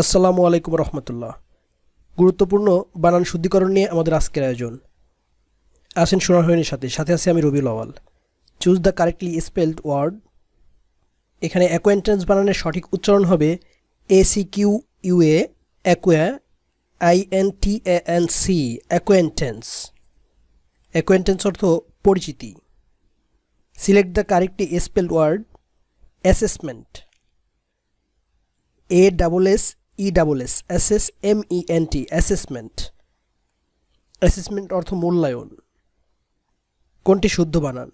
আসসালামু আলাইকুম রহমতুল্লাহ। গুরুত্বপূর্ণ বানান শুদ্ধিকরণ নিয়ে আমাদের আজকের আয়োজন। আসেন সোনার হরিণের সাথে সাথে আছে আমি Rabiul Awal. Choose the correctly spelled word এখানে অ্যাকোয়েন্টেন্স বানানের সঠিক উচ্চারণ হবে A C Q U A acqua I N T A N C acquaintance acquaintance অর্থ পরিচিতি। Select the correctly spelled word assessment A double S E double S S S M E N T assessment assessment অর্থ মূল্যায়ন। কোনটি শুদ্ধ বানান?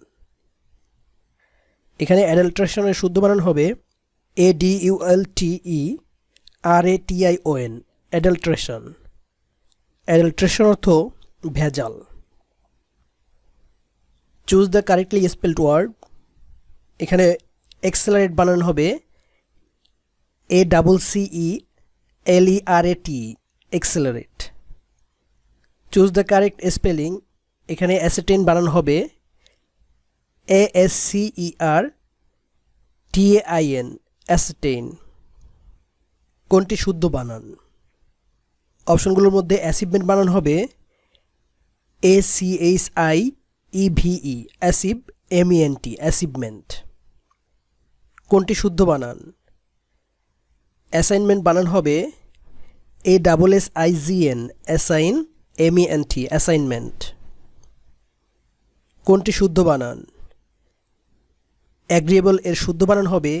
এখানে অ্যাডাল্ট্রেশনের শুদ্ধ বানান হবে A D U L T E R A T I O N adulteration adulteration অর্থ ভেজাল। Choose the correctly spelled word এখানে এক্সেলারেট বানান হবে A double C E L E R A T accelerate choose the correct spelling এখানে ascertain বানানো হবে A S C E R T A I N ascertain কোনটি শুদ্ধ বানান? অপশনগুলোর মধ্যে অ্যাসিভমেন্ট বানান হবে A C H I E V E achieve M T achievement কোনটি শুদ্ধ বানান? অ্যাসাইনমেন্ট বানান হবে A double S I G N assign M N T assignment. কোনটি শুদ্ধ বানান? অ্যাগ্রিয়েবল এর শুদ্ধ বানান হবে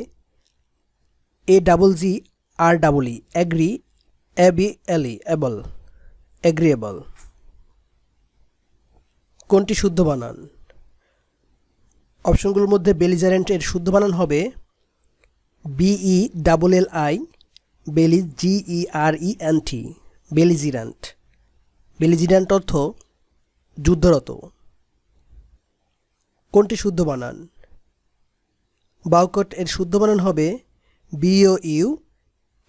A double G R double E agree A B L E able agreeable. কোনটি শুদ্ধ বানান? অপশনগুলোর মধ্যে বেলিজারেন্ট এর শুদ্ধ বানান হবে B E double L I belli G E R E N T belligerent belligerent অর্থ যুদ্ধরত। কোনটি শুদ্ধ বানান? বাউকট এর শুদ্ধ বানান হবে B O U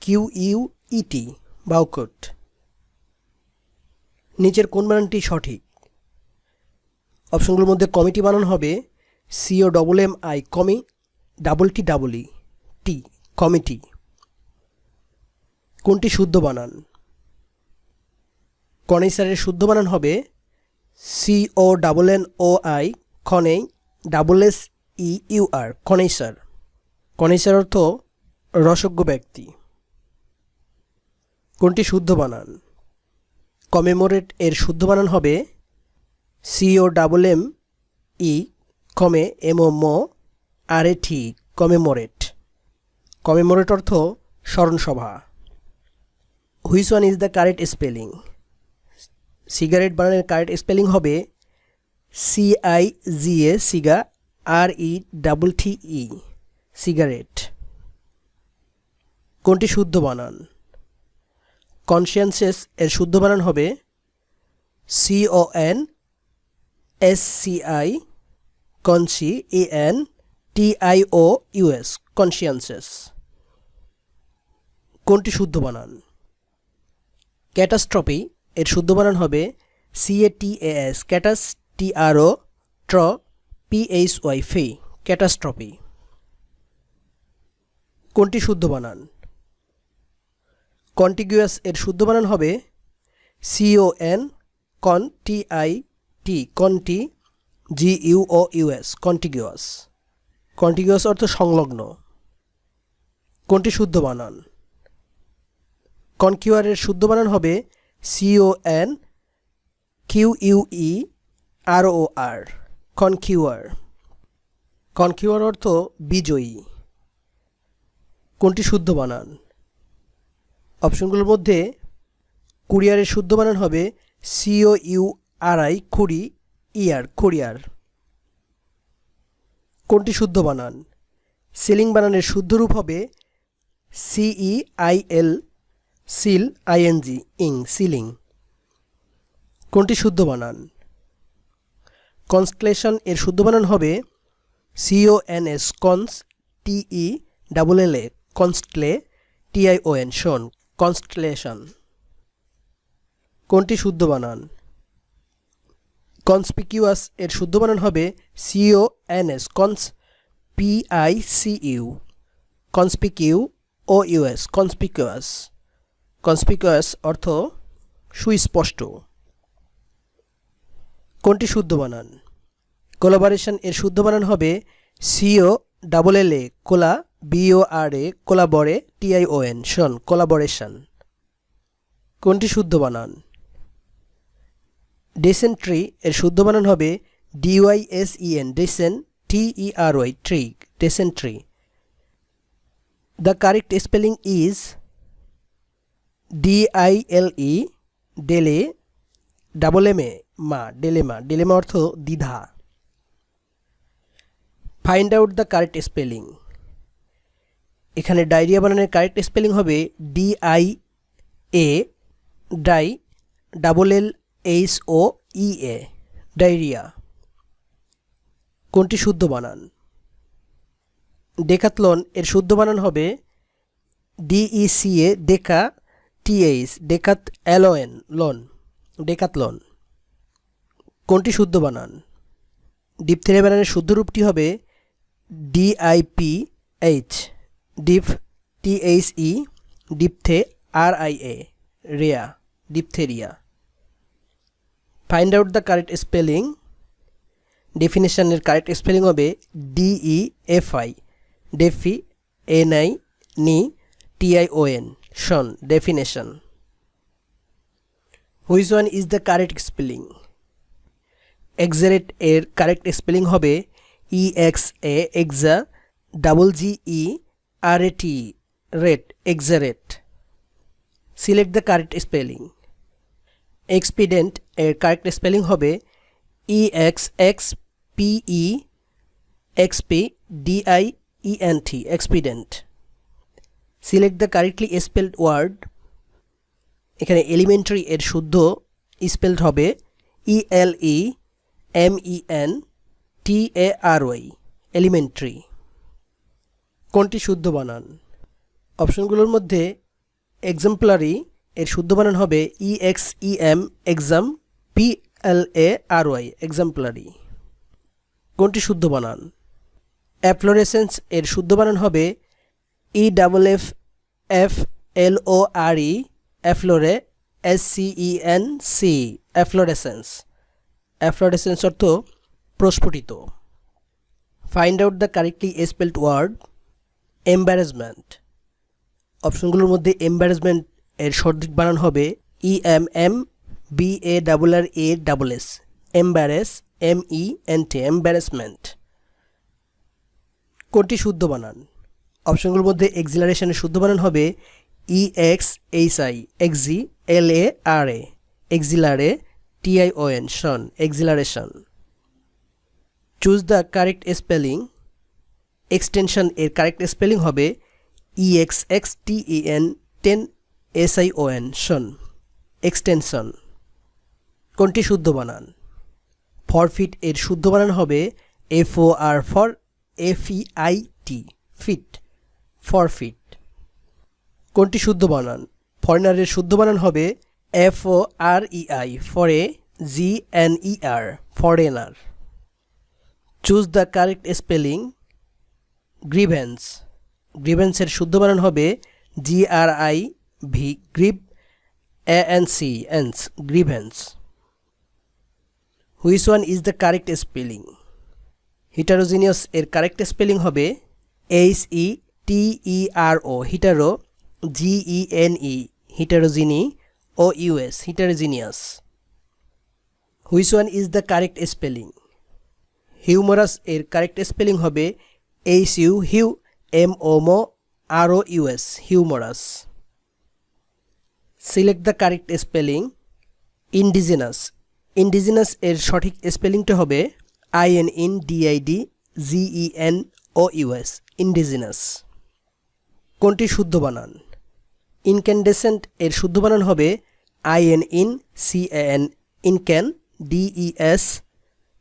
Q U E T bouquet. নিচের কোন বানানটি সঠিক? অপশনগুলোর মধ্যে কমিটি বানান হবে C O double M I commi, double T double E T committee. কোনটি শুদ্ধ বানান? কনেসারের শুদ্ধ বানান হবে C O double N O I conne double S E U R connoisseur connoisseur অর্থ রসজ্ঞ ব্যক্তি। কোনটি শুদ্ধ বানান? কমেমোরেট এর শুদ্ধ বানান হবে CO double M E comme M O mo R A T commemorate commemorate অর্থ স্মরণসভা। Which one is the correct spelling? Cigarette বানানের correct spelling হবে C I G A ciga R E double T E cigarette. কোনটি শুদ্ধ বানান? Conscientious এর শুদ্ধ বানান হবে C O N S C I consci A N T I O U S conscientious কোনটি শুদ্ধ বানান? ক্যাটাস্ট্রপি, এর শুদ্ধ বানান হবে C A T A S catas T R O tr P H Y phe catastrophe. কোনটি শুদ্ধ বানান কন্টিগুয়াস এর শুদ্ধ বানান হবে C O N con T I T conti G U O U S contiguous contiguous অর্থ সংলগ্ন। কোনটি শুদ্ধ বানান কনকিউয়ারের শুদ্ধ বানান হবে C O N Q U E R O R conqueror. Conqueror অর্থ বিজয়ী। কোনটি শুদ্ধ বানান? অপশনগুলোর মধ্যে কুরিয়ারের শুদ্ধ বানান হবে সিও ইউ আর আই কুড়ি ইয়ার কুরিয়ার। কোনটি শুদ্ধ বানান? সিলিং বানানের শুদ্ধ রূপ হবে C E I L ceil I N G ing, ceiling. কোনটি শুদ্ধ বানান? কনস্টলেশন এর শুদ্ধ বানান হবে C O N S cons T E double L A constella T I O N tion constellation কোনটি শুদ্ধ বানান? কনসপিকিউয়াস এর শুদ্ধ বানান হবে C O N S cons P I C U conspicu O U S conspicuous conspicuous অর্থ সুস্পষ্ট। কোনটি শুদ্ধ বানান? কোলাবারেশন এর শুদ্ধ বানান হবে C O double L A colla B O R A collabora T I O N tion collaboration কোনটি শুদ্ধ বানান? ডেসেন্ট্রি এর শুদ্ধ বানান হবে D Y S E N dysen T E R Y tery dysentery the correct spelling is D I L E dile double M A ma dilemma dilemma অর্থ দ্বিধা। Find out the correct spelling এখানে diarrhoea বানানোর correct spelling হবে D I A dia double L H O E A diarrhoea কোনটি শুদ্ধ বানান? Decathlon এর শুদ্ধ বানান হবে D E C A deca T H decath অ্যালোয়েন lon decathlon কোনটি শুদ্ধ বানান? ডিপথেরিয়া বানানের শুদ্ধ রূপটি হবে D I P H diph T H E diphthe R I A ria diphtheria find out the correct spelling ডেফিনেশনের correct spelling হবে D E F I defi N I ni T I O N tion definition which one is the correct spelling exaggerate এর correct spelling হবে E X A exa double G E R A T rate exaggerate select the correct spelling expedient এর correct spelling হবে E X ex P E ex P D I E N T expedient select the correctly spelled word এখানে elementary এর শুদ্ধ spelled হবে E L E M E N T A R Y elementary কোনটি শুদ্ধ বানান? অপশনগুলোর মধ্যে exemplary এর শুদ্ধ বানান হবে E X E M exem P L A R Y exemplary কোনটি শুদ্ধ বানান? অ্যাফ্লোরেসেন্স এর শুদ্ধ বানান হবে E double F F L O R E efflore S C E N C efflorescence efflorescence অর্থ প্রস্ফুটিত। Find out the correctly spelled word embarrassment অপশনগুলোর মধ্যে এম্বারেসমেন্ট এর সঠিক বানান হবে E M M B A double R A double S embarrass M E N T embarrassment কোনটি শুদ্ধ বানান। অপশনগুলোর মধ্যে এক্সিলারেশনের শুদ্ধ বানান হবে E X H I exhi L A R A exhilara T I O N tion exhilaration choose the correct spelling extension এর কারেক্ট স্পেলিং হবে E X X T E N ten S I O N tion extension কোনটি শুদ্ধ বানান? Forfeit এর শুদ্ধ বানান হবে F O R for F E I T feit forfeit কোনটি শুদ্ধ বানান? ফরেনারের শুদ্ধ বানান হবে F O R E I fore G N E R foreigner choose the correct spelling grievance গ্রিভেন্সের শুদ্ধ বানান হবে G R I V grieve A N C ence grievance which one is the correct spelling heterogeneous এর correct spelling হবে H E T E R O hetero G E N E heterogene O U S heterogeneous which one is the correct spelling humorous এর correct spelling হবে H U hu M O mo R O U S humorous select the correct spelling indigenous indigenous এর সঠিক স্পেলিংটা হবে I N in D I D G E N O U S indigenous কোনটি শুদ্ধ বানান? Incandescent এর শুদ্ধ বানান হবে I N in C N incan D E S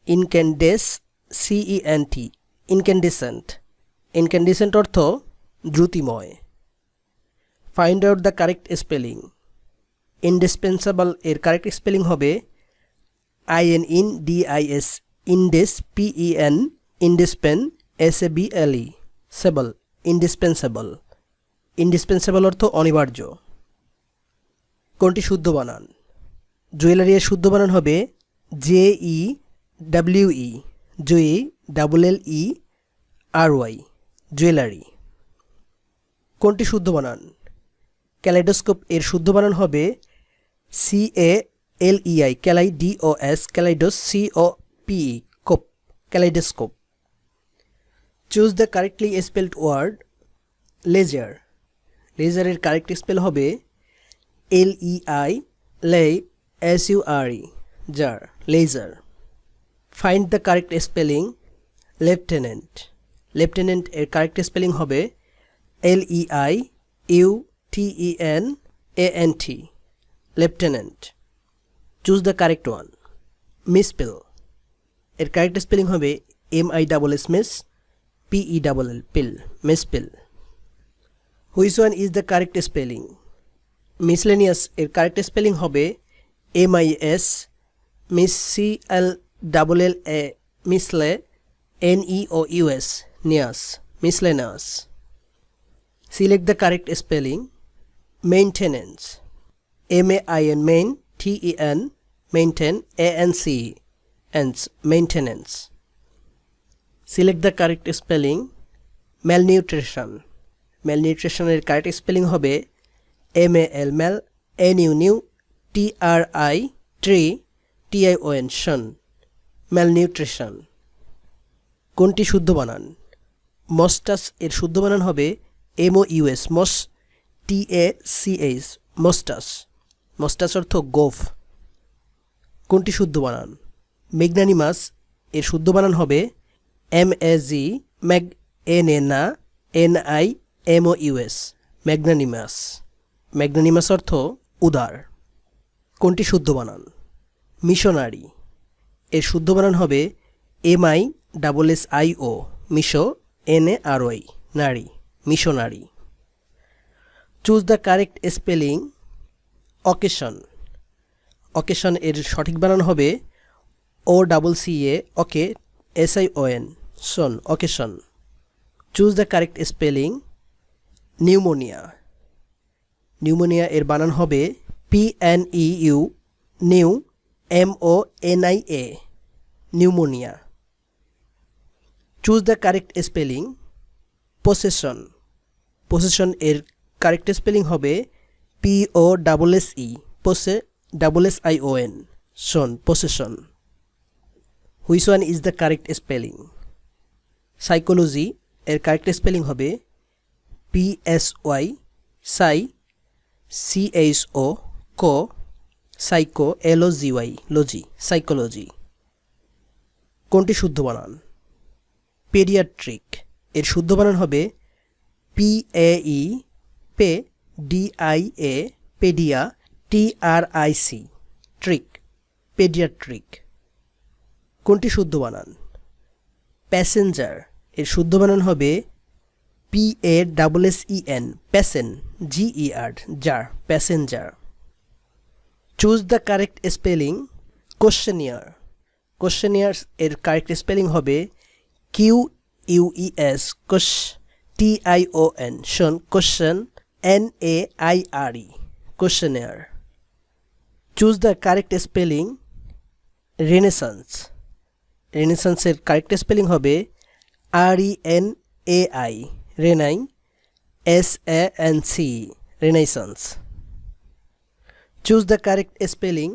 incandes C E N T incandescent incandescent অর্থ দ্রুতিময়। Find out the correct spelling indispensable এর correct spelling হবে I N in D I S indes P E N indispen S A B L E sable indispensable indispensable অর্থ অনিবার্য। কোনটি শুদ্ধ বানান? Jewellery এর শুদ্ধ বানান হবে J E W E jewe double L E, R Y, jewellery. কোনটি শুদ্ধ বানান? ক্যালাইডোস্কোপ এর শুদ্ধ বানান হবে C A L E I, kalei D O S, kaleidos, C O P E, cope, kaleidoscope. Choose the correctly spelled word, leisure. লেজারের correct spell হবে L E I lei S U R E sure, leisure. Find the correct spelling lieutenant lieutenant এর correct spelling হবে L E I U T E N A N T lieutenant choose the correct one misspell এর correct spelling হবে M I double S miss E double L pell misspell which one is the correct spelling miscellaneous এর correct spelling হবে M I S miss C L double L A miscella N E O U S neous miscellaneous select the correct spelling maintenance M A I N main T E N mainten A N C ence maintenance select the correct malnutrition ম্যালনিউট্রিশনের correct spelling হবে M A L mal N U nu T R I tri T I O N tion malnutrition কোনটি শুদ্ধ বানান? Moustache এর শুদ্ধ বানান হবে M O U S mous T A C H moustache. Moustache অর্থ গোফ। কোনটি শুদ্ধ বানান? মেগনানিমাস এর শুদ্ধ বানান হবে M A G mag N A na N I M O U S magnanimous magnanimous অর্থ উদার। কোনটি শুদ্ধ বানান? মিশনারি। এর শুদ্ধ বানান হবে M I double S I O Meesho N A R Y নারী, missionary. Choose the correct spelling, occasion. Occasion এর সঠিক বানান হবে ও ডাবল সি এ ওকে S I O N Son occasion. Choose the correct spelling pneumonia. Pneumonia এর বানান হবে P N E U new M O N I A, pneumonia. Choose the correct spelling possession possession এর correct spelling হবে P O double S E পোসে double S I O N Shaun possession which one is the correct spelling psychology এর correct spelling হবে P S Y সাই C H O কো psycho L O G Y লজি psychology কোনটি শুদ্ধ বানান? Paediatric এর শুদ্ধ বানান হবে পি এ ই পে D I A পেডিয়া T R I C trick paediatric কোনটি শুদ্ধ বানান? প্যাসেঞ্জার এর শুদ্ধ বানান হবে P A double S E N passion G E R jar passenger choose the correct spelling questionnaire questionnaire এর correct spelling হবে Q U E S কোশ T I O N শোন question N A I R E question questionnaire choose the correct spelling renaissance রেনেসান্সের correct spelling হবে R E N A I রেনাই S A N C renaissance choose the correct spelling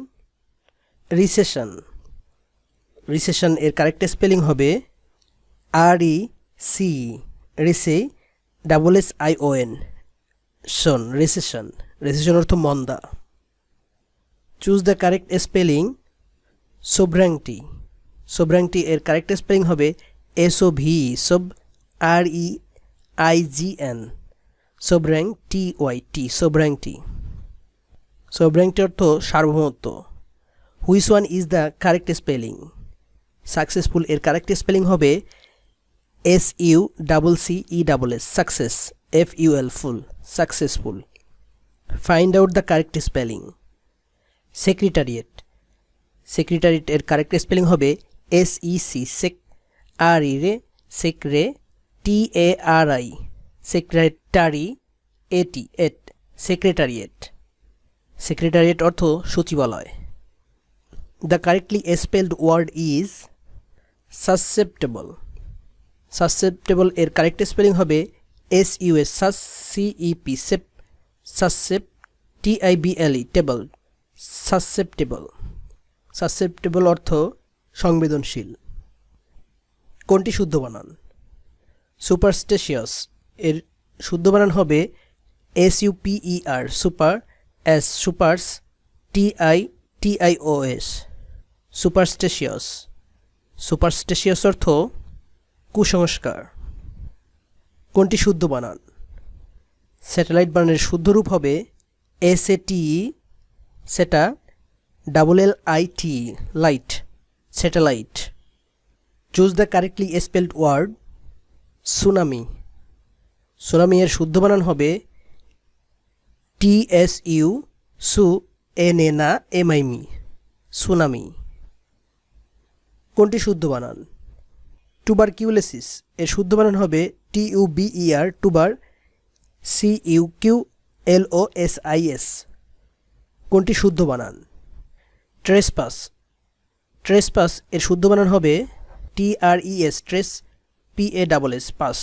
recession recession এর correct spelling হবে R E C রিসে double S I O N Shaun recession recession অর্থ মন্দা. Choose the correct spelling sovereignty sovereignty এর correct spelling হবে S O V সোব R E I G N সোব্র্যাং T Y টি sovereignty sovereignty অর্থ সার্বভৌমত্ব। Which one is the correct spelling successful এর correct spelling হবে S U double C E double S success F U L full successful find out the correct spelling secretariat secretariat এর correct spelling হবে S E C সেক R E রে সেক্রে T A R I secretary A T at secretariat secretariat অর্থ সচিবালয়। The correctly spelled word is susceptible susceptible এর correct spelling হবে S U S sus C E P cep suscep T I B L E tible susceptible susceptible অর্থ সংবেদনশীল। কোনটি শুদ্ধ বানান? সুপারস্টেশিয়াস। এর শুদ্ধ বানান হবে S U P E R super S সুপারস T I T I O S superstitious. Superstitious অর্থ কুসংস্কার। কোনটি শুদ্ধ বানান? স্যাটেলাইট বানানের শুদ্ধ রূপ হবে এস এ টি সেটা double L I T light satellite choose the correctly spelled word tsunami. Tsunami এর শুদ্ধ বানান হবে টি এস ইউ সু এন এ না এম আই মি। সুনামি। কোনটি শুদ্ধ বানান? টুবার কিউলেসিস এর শুদ্ধ বানান হবে T U B E R, tuber, C U L O S I S S. কোনটি শুদ্ধ বানান? ট্রেসপাস। ট্রেসপাস এর শুদ্ধ বানান হবে T R E S, trace A double S pass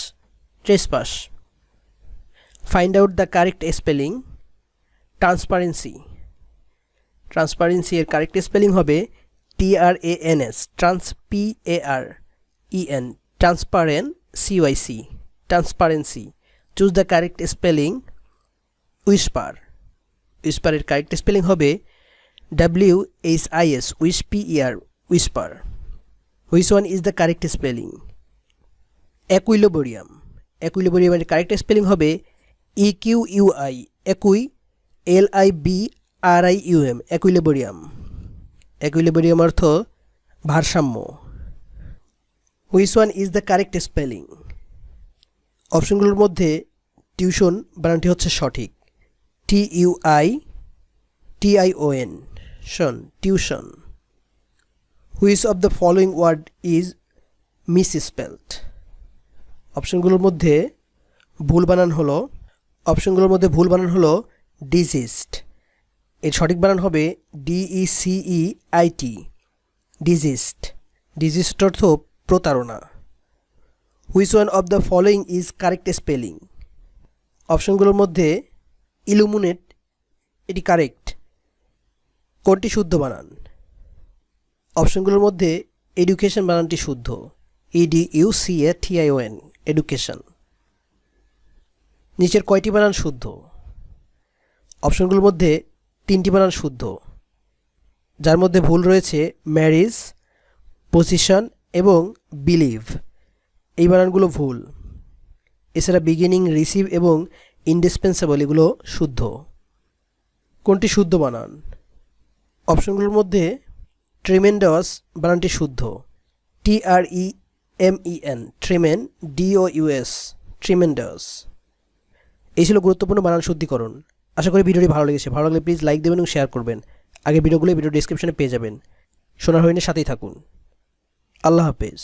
trespass find out the correct spelling transparency transparency এর correct spelling হবে T R A N S trans P A R E N transparent C Y C transparency choose the correct spelling whisper উইসপারের correct spelling হবে W H I S wish P year whisper which one is the correct spelling equilibrium অ্যাকুইলোবোরিয়ামের correct spelling হবে E Q U I একুই L I B R I U M equilibrium equilibrium অর্থ ভারসাম্য। Which one is the correct spelling অপশনগুলোর মধ্যে tuition বানানটি হচ্ছে সঠিক। T U I T I O N Shaun tuition which of the following word is misspelled অপশনগুলোর মধ্যে ভুল বানান হলো, অপশনগুলোর মধ্যে ভুল বানান হলো ডিজিস্ট এর সঠিক বানান হবে ডিই সিই আইটি ডিজিস্ট ডিজিস্ট অর্থ প্রতারণা। Which one of the following is correct spelling অপশনগুলোর মধ্যে ইলুমিনেট এটি কারেক্ট কোনটি শুদ্ধ বানান? অপশনগুলোর মধ্যে এডুকেশন বানানটি শুদ্ধ। E D U C A T I O N education নিচের কয়টি বানান শুদ্ধ? অপশনগুলোর মধ্যে তিনটি বানান শুদ্ধ। যার মধ্যে ভুল রয়েছে ম্যারিজ পজিশন এবং বিলিভ এই বানানগুলো ভুল। এছাড়া বিগিনিং রিসিভ এবং ইন্ডিসপেন্সেবল এগুলো শুদ্ধ। কোনটি শুদ্ধ বানান? অপশনগুলোর মধ্যে ট্রিমেন্ডাস বানানটি শুদ্ধ। T R E M E N ট্রিমেন D O U S tremendous এই ছিল গুরুত্বপূর্ণ বানান শুদ্ধিকরণ। আশা করি ভিডিওটি ভালো লেগেছে। ভালো লাগলে প্লিজ লাইক দেবেন এবং শেয়ার করবেন। আগে ভিডিওগুলো ভিডিও ডিসক্রিপশনে পেয়ে যাবেন। সোনার হরিণের সাথেই থাকুন। আল্লাহ হাফেজ।